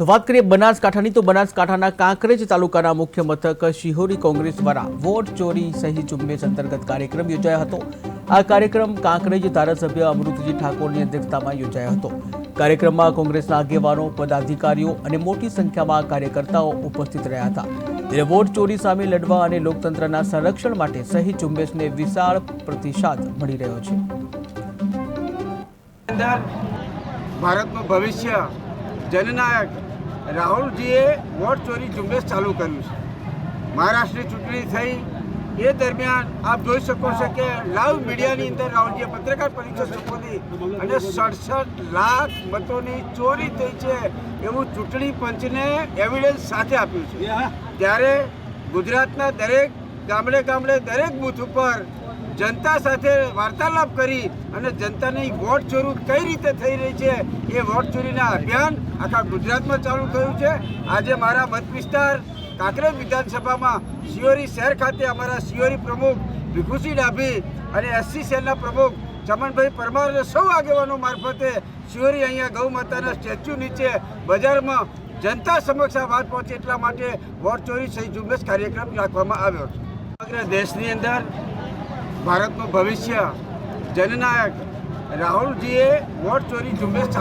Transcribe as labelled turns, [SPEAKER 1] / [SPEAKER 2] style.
[SPEAKER 1] તો વાત કરીએ બનાસકાંઠાની, તો બનાસકાંઠાના કાંકરેજ તાલુકાના મુખ્ય મથક શિહોરી કોંગ્રેસ દ્વારા વોટ ચોરી સહી ઝુંબેશ અંતર્ગત કાર્યક્રમ યોજાયો હતો. આ કાર્યક્રમ કાંકરેજ ધારાસભ્ય અમૃતજી ઠાકોરની અધ્યક્ષતામાં યોજાયો હતો. કાર્યક્રમમાં કોંગ્રેસના આગેવાનો, પદાધિકારીઓ અને મોટી સંખ્યામાં કાર્યકર્તાઓ ઉપસ્થિત રહ્યા હતા. ત્યારે વોટ ચોરી સામે લડવા અને લોકતંત્રના સંરક્ષણ માટે સહી ઝુંબેશને વિશાળ પ્રતિસાદ મળી રહ્યો છે.
[SPEAKER 2] ભારતનું ભવિષ્ય જનનાયક રાહુલજીએ વોટ ચોરી ઝુંબેશ ચાલુ કર્યું છે. મહારાષ્ટ્રની ચૂંટણી થઈ એ દરમિયાન આપ જોઈ શકો છો કે લાઈવ મીડિયાની અંદર રાહુલજીએ પત્રકાર પરિષદ સંબોધી અને સડસઠ લાખ મતોની ચોરી થઈ છે એવું ચૂંટણી પંચને એવિડન્સ સાથે આપ્યું છે. ત્યારે ગુજરાતના દરેક ગામડે ગામડે દરેક બૂથ ઉપર જનતા સાથે વાર્તાલાપ કરી અને જનતાની વોટ ચોરી કઈ રીતે થઈ રહી છે એ વોટ ચોરીના અભિયાન આખા ગુજરાતમાં ચાલુ થયું છે. આજે મારા મત વિસ્તાર કાંકરેજ વિધાનસભામાં શિયોરી શહેર ખાતે અમારા શિયોરી પ્રમુખ ભીખુસિંહ ડાભી અને એસસી સેલના પ્રમુખ ચમનભાઈ પરમાર સૌ આગેવાનો મારફતે શિયોરી અહીંયા ગૌ માતાના સ્ટેચ્યુ નીચે બજારમાં જનતા સમક્ષ આ વાત પહોંચે એટલા માટે વોટ ચોરી સહી ઝુંબેશ કાર્યક્રમ રાખવામાં આવ્યો છે. સમગ્ર દેશની અંદર ભારતનું ભવિષ્ય જનનાયક રાહુલજીએ વોટ ચોરી ઝુંબેશ